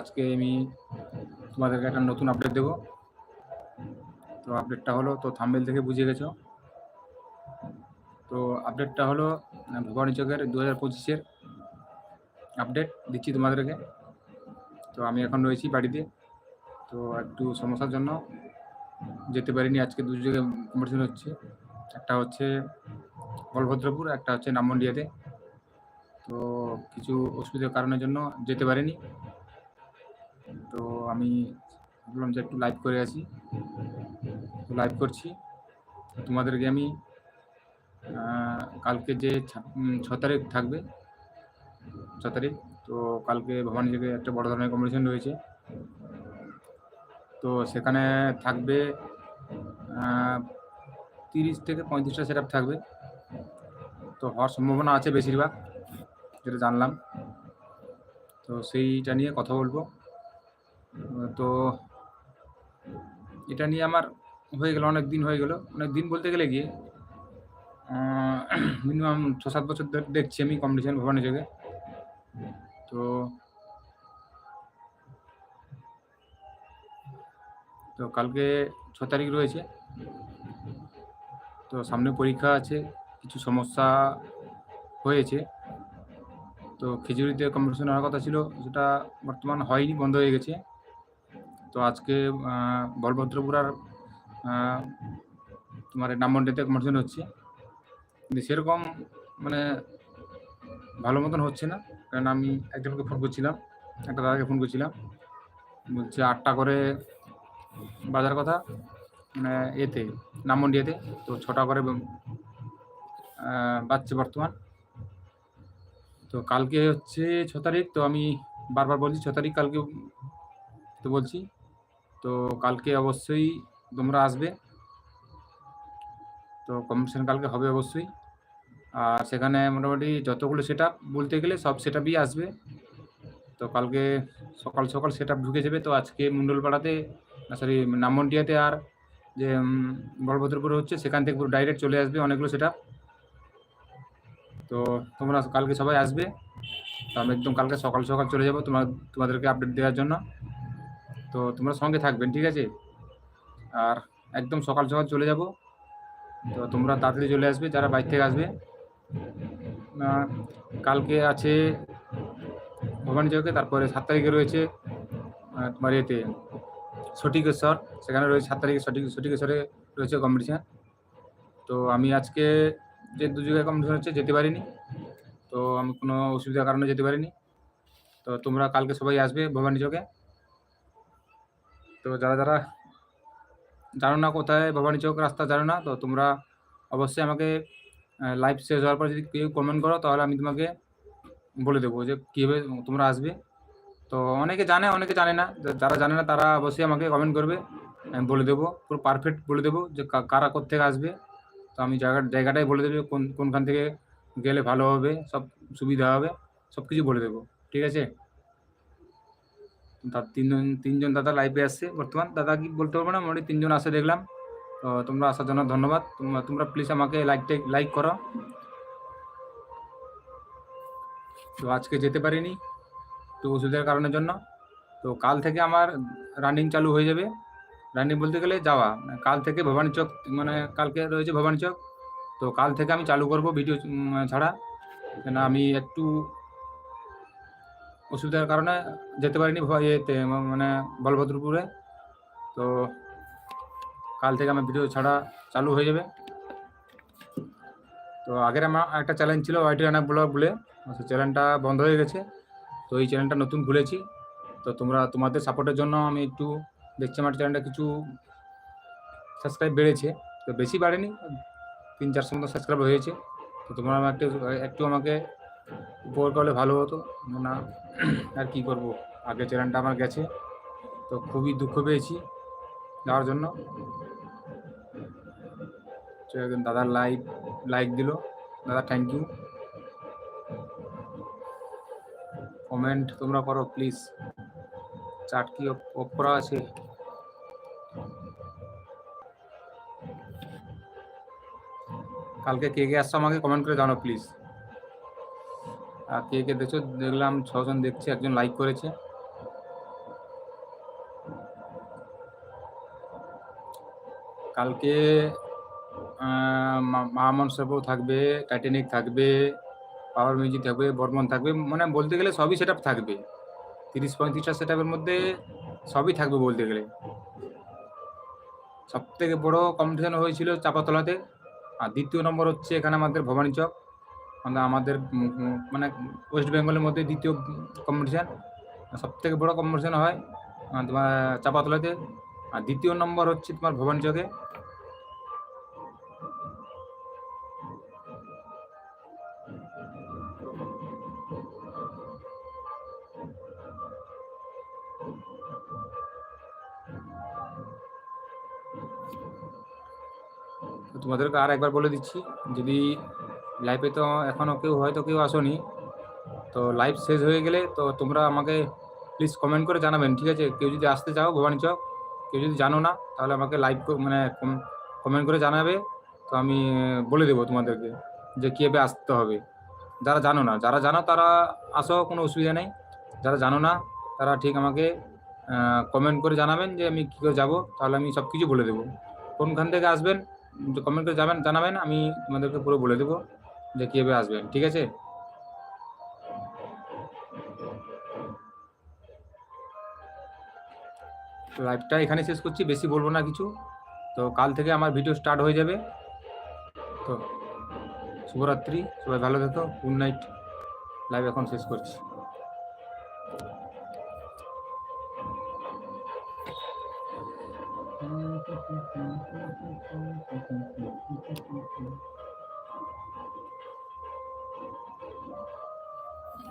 আজকে আমি তোমাদেরকে একটা নতুন আপডেট দেবো। তো আপডেটটা হলো, তো থাম্বেল থেকে বুঝে গেছো। তো আপডেটটা হলো ভবানী চকের দু হাজার পঁচিশের আপডেট দিচ্ছি তোমাদেরকে। তো আমি এখন রয়েছি বাড়িতে। তো একটু সমস্যার জন্য যেতে পারিনি, আজকে দু জায়গায় কম্পিটিশন হচ্ছে। একটা হচ্ছে বলভদ্রপুর, একটা হচ্ছে নামমন্ডিয়াতে। তো কিছু অসুবিধার কারণের জন্য যেতে পারিনি। তো আমি ভাবলাম যে একটু লাইভ করে আসি। তো লাইভ করছি। তোমাদেরকে আমি কালকে যে ছ তারিখ থাকবে, ছ তারিখ, তো কালকে ভবানী থেকে একটা বড় ধরনের কম্পিটিশন রয়েছে। তো সেখানে থাকবে তিরিশ থেকে পঁয়ত্রিশটা সেট থাকবে। তো হওয়ার সম্ভাবনা আছে বেশিরভাগ, যেটা জানলাম। তো সেইটা নিয়ে কথা বলব। তো এটা নিয়ে আমার হয়ে গেল, অনেক দিন হয়ে গেল। অনেক দিন বলতে গেলে গিয়ে মিনিমাম ছ সাত বছর ধরে দেখছি আমি কম্পিটিশন ভবানী যোগে। তো তো কালকে ছ তারিখ রয়েছে। তো সামনে পরীক্ষা আছে, কিছু সমস্যা হয়েছে। তো খিচুড়িতে কম্পিটিশন হওয়ার কথা ছিল, সেটা বর্তমান হয়নি, বন্ধ হয়ে গেছে। তো আজকে বলভদ্রপুরার তোমার নামমন্ডিতে কম্পিটিশন হচ্ছে কিন্তু সেরকম মানে ভালো মতন হচ্ছে না। কারণ আমি একজনকে ফোন করছিলাম, একটা দাদাকে ফোন করছিলাম। বলছে, আটটা করে বাজার কথা মানে এতে নামমন্ডিয়াতে তো। ছটা করে বাজছে বর্তমান। তো কালকে হচ্ছে ছ তারিখ, তো আমি বারবার বলছি ছ তারিখ কালকে তো বলছি। তো কালকে অবশ্যই তোমরা আসবে। তো কম্পিটিশন কালকে হবে অবশ্যই। আর সেখানে মোটামুটি যতগুলো সেট বলতে গেলে সব সেট আসবে। তো কালকে সকাল সকাল সেট ঢুকে যাবে। তো আজকে মুন্ডলপাড়াতে সরি নামমন্ডিয়াতে আর যে বলভদ্রপুরে হচ্ছে, সেখান থেকে পুরো ডাইরেক্ট চলে আসবে অনেকগুলো সেট তো তোমরা কালকে সবাই আসবে। তো আমি একদম কালকে সকাল সকাল চলে যাব তোমার তোমাদেরকে আপডেট দেওয়ার জন্য। তো তোমরা সঙ্গে থাকবেন, ঠিক আছে? আর একদম সকাল সকাল চলে যাব। তো তোমরা তাড়াতাড়ি চলে আসবে, যারা বাইর থেকে আসবে। কালকে আছে ভবানী চৌকে তারপরে সাত তারিখে রয়েছে তোমার ইয়েতে সঠিকেশ্বর সেখানে রয়েছে সাত তারিখে সঠিক সঠিকেশ্বরে রয়েছে কম্পিটিশান তো আমি আজকে যে দু জায়গায় কম্পিটিশন হচ্ছে, যেতে পারিনি। তো আমি কোনো অসুবিধার কারণে যেতে পারিনি। তো তোমরা কালকে সবাই আসবে ভবানী চৌকে তো যারা যারা জানো না কোথায় ভবানী চৌক রাস্তা জানো না, তো তোমরা অবশ্যই আমাকে লাইভ শেষ হওয়ার পর যদি কেউ কমেন্ট করো, তাহলে আমি তোমাকে বলে দেবো যে কীভাবে তোমরা আসবে। তো অনেকে জানে অনেকে জানে না যারা জানে না তারা অবশ্যই আমাকে কমেন্ট করবে, আমি বলে দেবো, পুরো পারফেক্ট বলে দেবো যে কারা থেকে আসবে। তো আমি জায়গা, জায়গাটাই বলে দেবো, কোন, কোনখান থেকে গেলে ভালো হবে, সব সুবিধা হবে সব কিছু বলে দেবো, ঠিক আছে? তিনজন তিনজন দাদা লাইভে আসছে বর্তমান দাদা কি বলতে পারব না, মোটামুটি তিনজন আসে দেখলাম। তো তোমরা আসার জন্য ধন্যবাদ। তোমরা প্লিজ আমাকে লাইকটা লাইক করো। তো আজকে যেতে পারিনি তো ওষুধের কারণের জন্য। তো কাল থেকে আমার রানিং চালু হয়ে যাবে। রানিং বলতে গেলে যাওয়া। কাল থেকে ভবানী চক মানে কালকে রয়েছে ভবানী চক। তো কাল থেকে আমি চালু করব ভিডিও ছাড়া। কেন আমি একটু অসুবিধার কারণে যেতে পারিনি ইয়েতে মানে বলভদ্রপুরে। তো কাল থেকে আমার ভিডিও ছাড়া চালু হয়ে যাবে। তো আগের আমার একটা চ্যালেঞ্জ ছিল ওয়াইটি রানা ব্লগ বলে। সেই চ্যানেলটা বন্ধ হয়ে গেছে। তো এই চ্যানেলটা নতুন খুলেছি। তো তোমরা, তোমাদের সাপোর্টের জন্য আমি একটু দেখছি আমার চ্যানেলটা কিছু সাবস্ক্রাইব বেড়েছে। তো বেশি বাড়েনি, তিন চারশো মতো সাবস্ক্রাইব হয়েছে। তো তোমরা একটু একটু আমাকে উপকার করলে ভালো হতো। না, আর কি করব? আগে চ্যানেলটা আমার গেছে, তো খুবই দুঃখ পেয়েছি যাওয়ার জন্য। একজন দাদা লাইক লাইক দিল। দাদা থ্যাংক ইউ কমেন্ট তোমরা করো প্লিজ চাট কি অফ করা আছে? কালকে কে কে আসছো আমাকে কমেন্ট করে জানো প্লিজ আর কে কে দেখছ? দেখলাম ছজন দেখছে, একজন লাইক করেছে। কালকে মহামন সাবু থাকবে টাইটানিক থাকবে পাওয়ার মিউজিক থাকবে বর্মন থাকবে মানে বলতে গেলে সবই সেট থাকবে। তিরিশ পঁয়ত্রিশটা সেট মধ্যে সবই থাকবে বলতে গেলে। সব থেকে বড় কম্পিটিশন হয়েছিল চাপাতলাতে। আর দ্বিতীয় নম্বর হচ্ছে এখানে আমাদের ভবানী চক। মানে আমাদের মানে ওয়েস্ট বেঙ্গলের মধ্যে দ্বিতীয় কম্পিটিশান সব থেকে বড় কম্পিটিশান হয় তোমার চাপাতলাতে। আর দ্বিতীয় নম্বর হচ্ছে তোমার ভবানী চকে। তোমাদেরকে আর একবার বলে দিচ্ছি, যদি লাইভে তো এখনও কেউ, হয়তো কেউ আসোনি। তো লাইভ শেষ হয়ে গেলে তো তোমরা আমাকে প্লিজ কমেন্ট করে জানাবেন, ঠিক আছে? কেউ যদি আসতে চাও, ভবানী চক, কেউ যদি জানো না, তাহলে আমাকে লাইভ মানে কমেন্ট করে জানাবে। তো আমি বলে দেবো তোমাদেরকে যে কীভাবে আসতে হবে। যারা জানো না, যারা জানো তারা আসো, কোনো অসুবিধা নেই। যারা জানো না, তারা ঠিক আমাকে কমেন্ট করে জানাবেন যে আমি কী করে যাব। তাহলে আমি সব কিছু বলে দেবো। কোনখান থেকে আসবেন কমেন্ট করে যাবেন জানাবেন, আমি তোমাদেরকে পুরো বলে দেবো। যে আসবেন, ঠিক আছে? লাইভটা এখানে শেষ করছি, বেশি বলব না কিছু। তো কাল থেকে আমার ভিডিও স্টার্ট হয়ে যাবে। তো শুভরাত্রি, সবাই ভালো থেকো গুড নাইট লাইভ এখন শেষ করছি।